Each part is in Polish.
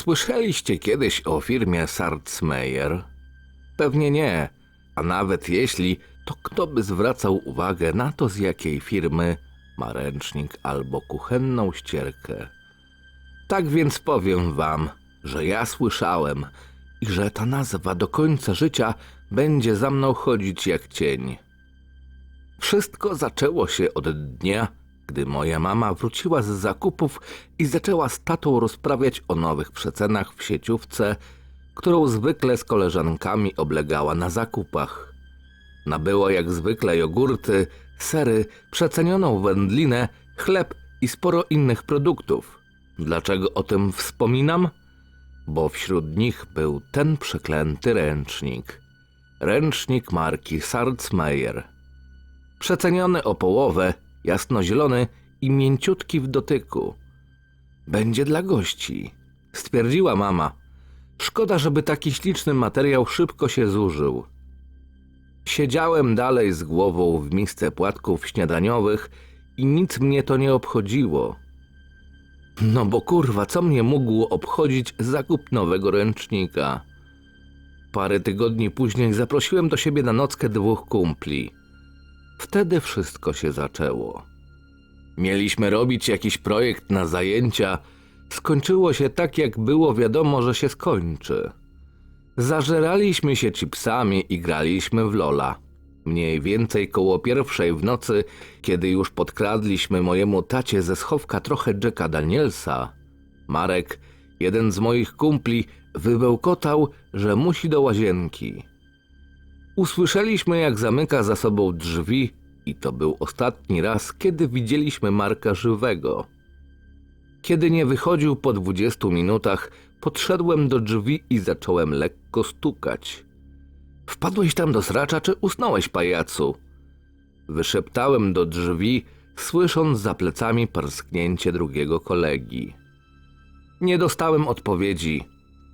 Słyszeliście kiedyś o firmie Sartzmeyer? Pewnie nie, a nawet jeśli, to kto by zwracał uwagę na to, z jakiej firmy ma ręcznik albo kuchenną ścierkę? Tak więc powiem wam, że ja słyszałem i że ta nazwa do końca życia będzie za mną chodzić jak cień. Wszystko zaczęło się od dnia, gdy moja mama wróciła z zakupów i zaczęła z tatą rozprawiać o nowych przecenach w sieciówce, którą zwykle z koleżankami oblegała na zakupach. Nabyło jak zwykle jogurty, sery, przecenioną wędlinę, chleb i sporo innych produktów. Dlaczego o tym wspominam? Bo wśród nich był ten przeklęty ręcznik. Ręcznik marki Sartzmeyer. Przeceniony o połowę, jasnozielony i mięciutki w dotyku. Będzie dla gości, stwierdziła mama. Szkoda, żeby taki śliczny materiał szybko się zużył. Siedziałem dalej z głową w misce płatków śniadaniowych i nic mnie to nie obchodziło. No bo kurwa, co mnie mógł obchodzić zakup nowego ręcznika? Parę tygodni później zaprosiłem do siebie na nockę dwóch kumpli. Wtedy wszystko się zaczęło. Mieliśmy robić jakiś projekt na zajęcia. Skończyło się tak, jak było wiadomo, że się skończy. Zażeraliśmy się chipsami i graliśmy w Lola. Mniej więcej koło pierwszej w nocy, kiedy już podkradliśmy mojemu tacie ze schowka trochę Jacka Danielsa, Marek, jeden z moich kumpli, wybełkotał, że musi do łazienki. Usłyszeliśmy, jak zamyka za sobą drzwi, i to był ostatni raz, kiedy widzieliśmy Marka żywego. Kiedy nie wychodził po dwudziestu minutach, podszedłem do drzwi i zacząłem lekko stukać. Wpadłeś tam do sracza, czy usnąłeś, pajacu? Wyszeptałem do drzwi, słysząc za plecami parsknięcie drugiego kolegi. Nie dostałem odpowiedzi.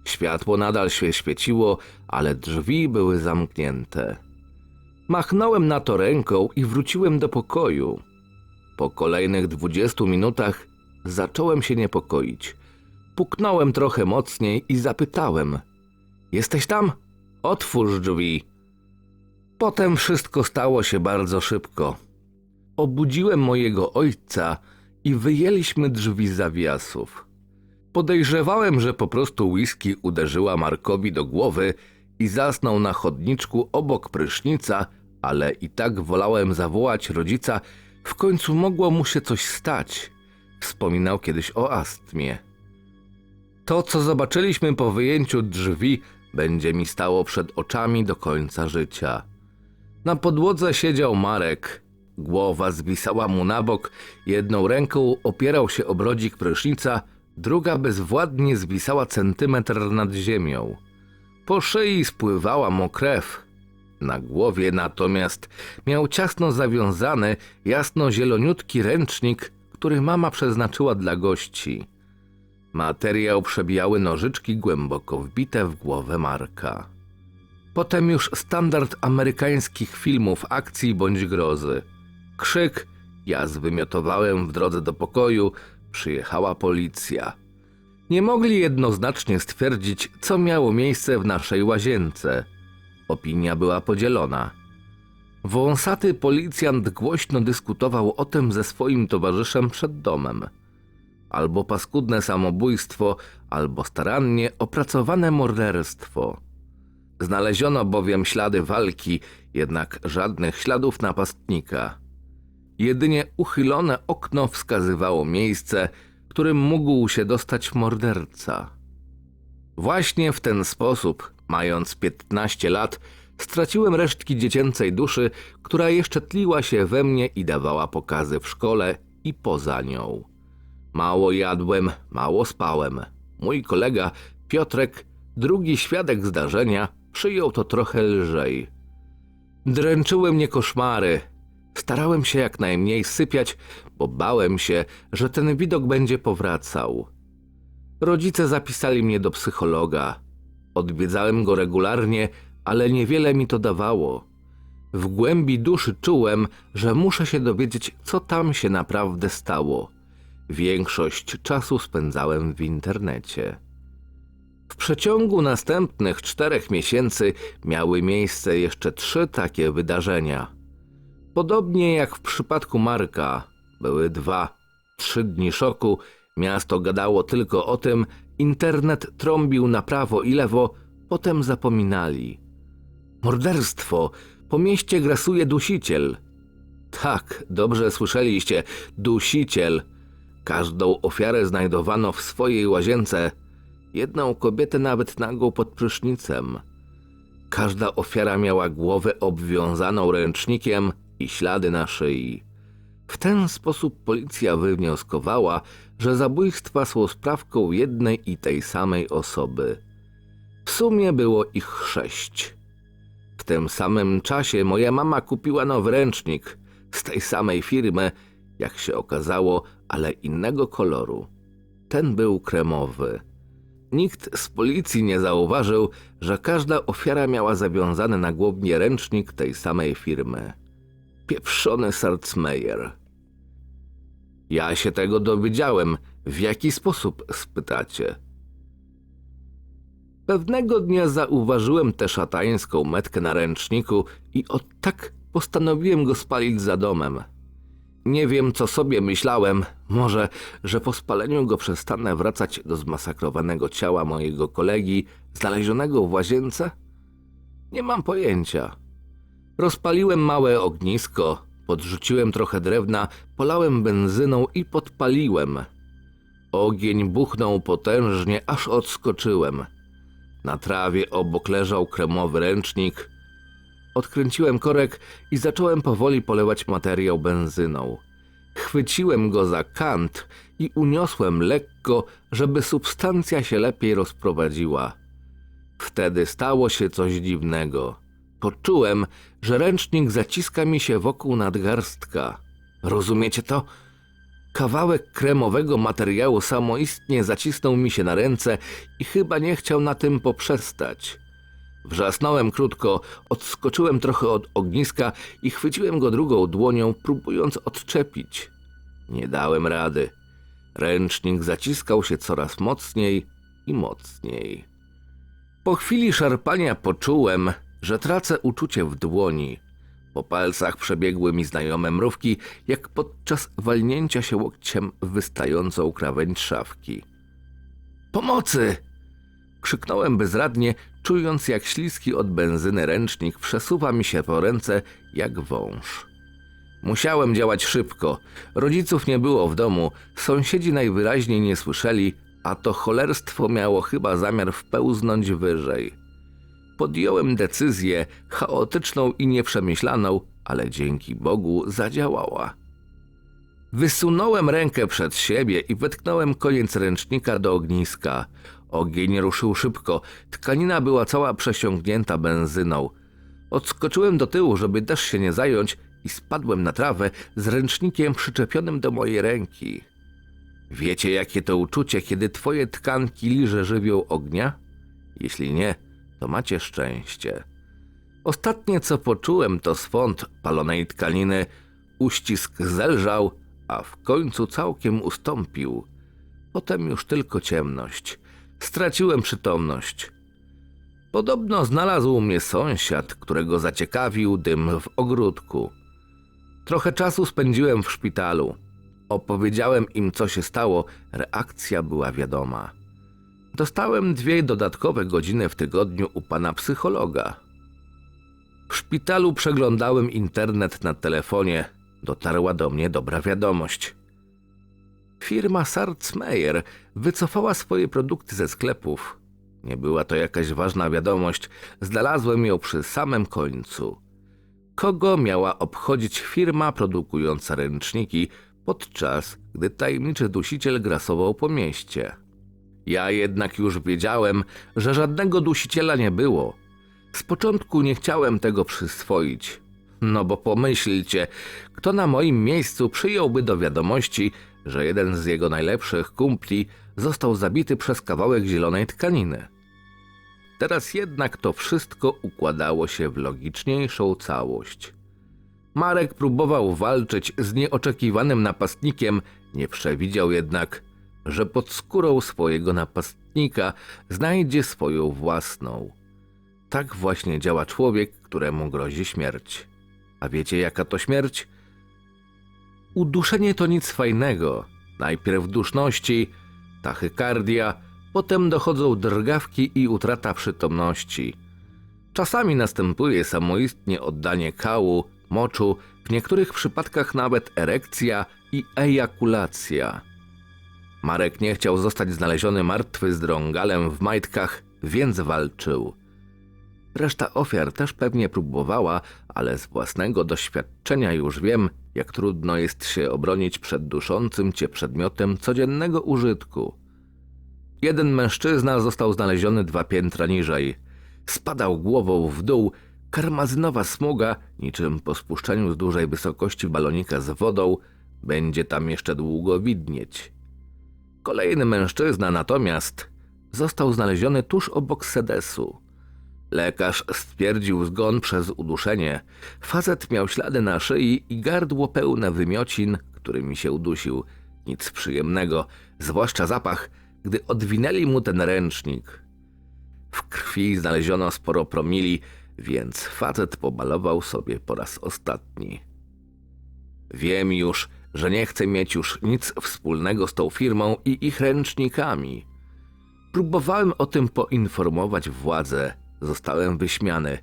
Światło nadal się świeciło, ale drzwi były zamknięte. Machnąłem na to ręką i wróciłem do pokoju. Po kolejnych dwudziestu minutach zacząłem się niepokoić. Puknąłem trochę mocniej i zapytałem: Jesteś tam? Otwórz drzwi. Potem wszystko stało się bardzo szybko. Obudziłem mojego ojca i wyjęliśmy drzwi zawiasów. Podejrzewałem, że po prostu whisky uderzyła Markowi do głowy i zasnął na chodniczku obok prysznica, ale i tak wolałem zawołać rodzica, w końcu mogło mu się coś stać. Wspominał kiedyś o astmie. To, co zobaczyliśmy po wyjęciu drzwi, będzie mi stało przed oczami do końca życia. Na podłodze siedział Marek. Głowa zwisała mu na bok, jedną ręką opierał się o prysznica, druga bezwładnie zwisała centymetr nad ziemią. Po szyi spływała mu krew. Na głowie natomiast miał ciasno zawiązany, jasno-zieloniutki ręcznik, który mama przeznaczyła dla gości. Materiał przebijały nożyczki głęboko wbite w głowę Marka. Potem już standard amerykańskich filmów akcji bądź grozy. Krzyk, ja zwymiotowałem w drodze do pokoju, przyjechała policja. Nie mogli jednoznacznie stwierdzić, co miało miejsce w naszej łazience. Opinia była podzielona. Wąsaty policjant głośno dyskutował o tym ze swoim towarzyszem przed domem. Albo paskudne samobójstwo, albo starannie opracowane morderstwo. Znaleziono bowiem ślady walki, jednak żadnych śladów napastnika. Jedynie uchylone okno wskazywało miejsce, którym mógł się dostać morderca. Właśnie w ten sposób, mając 15 lat, straciłem resztki dziecięcej duszy, która jeszcze tliła się we mnie i dawała pokazy w szkole i poza nią. Mało jadłem, mało spałem. Mój kolega, Piotrek, drugi świadek zdarzenia, przyjął to trochę lżej. Dręczyły mnie koszmary. Starałem się jak najmniej sypiać, bo bałem się, że ten widok będzie powracał. Rodzice zapisali mnie do psychologa. Odwiedzałem go regularnie, ale niewiele mi to dawało. W głębi duszy czułem, że muszę się dowiedzieć, co tam się naprawdę stało. Większość czasu spędzałem w internecie. W przeciągu następnych czterech miesięcy miały miejsce jeszcze trzy takie wydarzenia. Podobnie jak w przypadku Marka, były dwa, trzy dni szoku, miasto gadało tylko o tym, internet trąbił na prawo i lewo, potem zapominali. Morderstwo! Po mieście grasuje dusiciel. Tak, dobrze słyszeliście, dusiciel. Każdą ofiarę znajdowano w swojej łazience. Jedną kobietę nawet nagą pod prysznicem. Każda ofiara miała głowę obwiązaną ręcznikiem i ślady na szyi. W ten sposób policja wywnioskowała, że zabójstwa są sprawką jednej i tej samej osoby. W sumie było ich sześć. W tym samym czasie moja mama kupiła nowy ręcznik z tej samej firmy, jak się okazało, ale innego koloru. Ten był kremowy. Nikt z policji nie zauważył, że każda ofiara miała zawiązany na głownie ręcznik tej samej firmy. Pieprzony Sartzmeyer. Ja się tego dowiedziałem. W jaki sposób, spytacie? Pewnego dnia zauważyłem tę szatańską metkę na ręczniku i od tak postanowiłem go spalić za domem. Nie wiem, co sobie myślałem. Może, że po spaleniu go przestanę wracać do zmasakrowanego ciała mojego kolegi, znalezionego w łazience? Nie mam pojęcia. Rozpaliłem małe ognisko, podrzuciłem trochę drewna, polałem benzyną i podpaliłem. Ogień buchnął potężnie, aż odskoczyłem. Na trawie obok leżał kremowy ręcznik. Odkręciłem korek i zacząłem powoli polewać materiał benzyną. Chwyciłem go za kant i uniosłem lekko, żeby substancja się lepiej rozprowadziła. Wtedy stało się coś dziwnego. Poczułem, że ręcznik zaciska mi się wokół nadgarstka. Rozumiecie to? Kawałek kremowego materiału samoistnie zacisnął mi się na ręce i chyba nie chciał na tym poprzestać. Wrzasnąłem krótko, odskoczyłem trochę od ogniska i chwyciłem go drugą dłonią, próbując odczepić. Nie dałem rady. Ręcznik zaciskał się coraz mocniej i mocniej. Po chwili szarpania poczułem, że tracę uczucie w dłoni. Po palcach przebiegły mi znajome mrówki, jak podczas walnięcia się łokciem wystającą krawędź szafki. Pomocy! Krzyknąłem bezradnie, czując jak śliski od benzyny ręcznik przesuwa mi się po ręce jak wąż. Musiałem działać szybko. Rodziców nie było w domu, sąsiedzi najwyraźniej nie słyszeli, a to cholerstwo miało chyba zamiar wpełznąć wyżej. Podjąłem decyzję, chaotyczną i nieprzemyślaną, ale dzięki Bogu zadziałała. Wysunąłem rękę przed siebie i wetknąłem koniec ręcznika do ogniska. Ogień ruszył szybko, tkanina była cała przesiągnięta benzyną. Odskoczyłem do tyłu, żeby też się nie zająć i spadłem na trawę z ręcznikiem przyczepionym do mojej ręki. Wiecie, jakie to uczucie, kiedy twoje tkanki liże żywioł ognia? Jeśli nie, to macie szczęście. Ostatnie, co poczułem, to swąd palonej tkaniny. Uścisk zelżał, a w końcu całkiem ustąpił. Potem już tylko ciemność. Straciłem przytomność. Podobno znalazł mnie sąsiad, którego zaciekawił dym w ogródku. Trochę czasu spędziłem w szpitalu. Opowiedziałem im, co się stało, reakcja była wiadoma. Dostałem dwie dodatkowe godziny w tygodniu u pana psychologa. W szpitalu przeglądałem internet na telefonie. Dotarła do mnie dobra wiadomość. Firma Sartzmeyer wycofała swoje produkty ze sklepów. Nie była to jakaś ważna wiadomość, znalazłem ją przy samym końcu. Kogo miała obchodzić firma produkująca ręczniki, podczas gdy tajemniczy dusiciel grasował po mieście? Ja jednak już wiedziałem, że żadnego dusiciela nie było. Z początku nie chciałem tego przyswoić. No bo pomyślcie, kto na moim miejscu przyjąłby do wiadomości, że jeden z jego najlepszych kumpli został zabity przez kawałek zielonej tkaniny. Teraz jednak to wszystko układało się w logiczniejszą całość. Marek próbował walczyć z nieoczekiwanym napastnikiem, nie przewidział jednak, że pod skórą swojego napastnika znajdzie swoją własną. Tak właśnie działa człowiek, któremu grozi śmierć. A wiecie jaka to śmierć? Uduszenie to nic fajnego. Najpierw duszności, tachykardia, potem dochodzą drgawki i utrata przytomności. Czasami następuje samoistnie oddanie kału, moczu, w niektórych przypadkach nawet erekcja i ejakulacja. Marek nie chciał zostać znaleziony martwy z drągalem w majtkach, więc walczył. Reszta ofiar też pewnie próbowała, ale z własnego doświadczenia już wiem, jak trudno jest się obronić przed duszącym cię przedmiotem codziennego użytku. Jeden mężczyzna został znaleziony dwa piętra niżej. Spadał głową w dół, karmazynowa smuga, niczym po spuszczeniu z dużej wysokości balonika z wodą, będzie tam jeszcze długo widnieć. Kolejny mężczyzna natomiast został znaleziony tuż obok sedesu. Lekarz stwierdził zgon przez uduszenie. Facet miał ślady na szyi i gardło pełne wymiocin, którymi się udusił. Nic przyjemnego, zwłaszcza zapach, gdy odwinęli mu ten ręcznik. W krwi znaleziono sporo promili, więc facet pobalował sobie po raz ostatni. Wiem już, że nie chcę mieć już nic wspólnego z tą firmą i ich ręcznikami. Próbowałem o tym poinformować władze. Zostałem wyśmiany.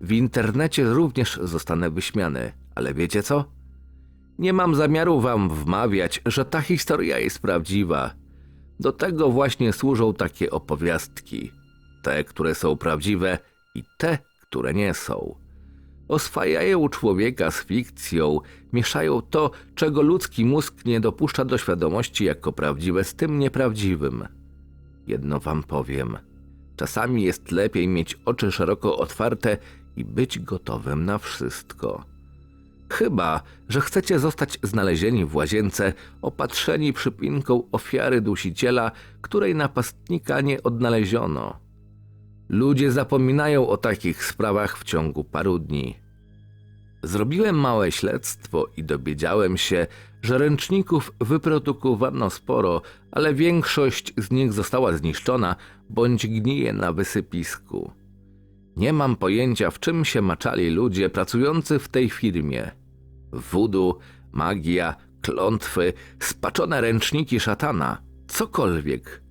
W internecie również zostanę wyśmiany, ale wiecie co? Nie mam zamiaru wam wmawiać, że ta historia jest prawdziwa. Do tego właśnie służą takie opowiastki. Te, które są prawdziwe i te, które nie są. Oswajają człowieka z fikcją, mieszają to, czego ludzki mózg nie dopuszcza do świadomości jako prawdziwe z tym nieprawdziwym. Jedno wam powiem. Czasami jest lepiej mieć oczy szeroko otwarte i być gotowym na wszystko. Chyba, że chcecie zostać znalezieni w łazience, opatrzeni przypinką ofiary dusiciela, której napastnika nie odnaleziono. Ludzie zapominają o takich sprawach w ciągu paru dni. Zrobiłem małe śledztwo i dowiedziałem się, że ręczników wyprodukowano sporo, ale większość z nich została zniszczona bądź gnije na wysypisku. Nie mam pojęcia, w czym się maczali ludzie pracujący w tej firmie. Wudu, magia, klątwy, spaczone ręczniki szatana, cokolwiek.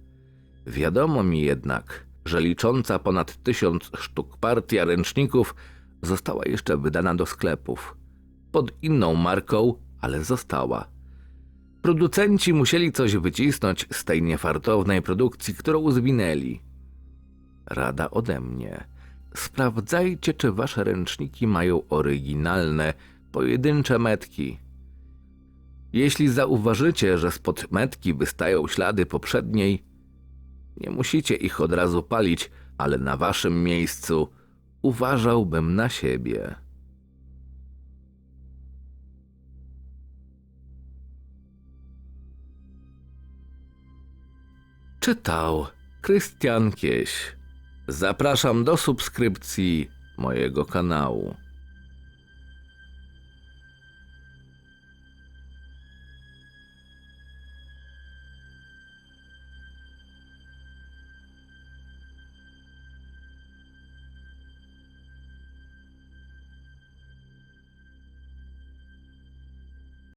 Wiadomo mi jednak, że licząca ponad tysiąc sztuk partia ręczników została jeszcze wydana do sklepów. Pod inną marką, ale została. Producenci musieli coś wycisnąć z tej niefartownej produkcji, którą zwinęli. Rada ode mnie. Sprawdzajcie, czy wasze ręczniki mają oryginalne, pojedyncze metki. Jeśli zauważycie, że spod metki wystają ślady poprzedniej, nie musicie ich od razu palić, ale na waszym miejscu uważałbym na siebie. Czytał Krystian Kieś. Zapraszam do subskrypcji mojego kanału.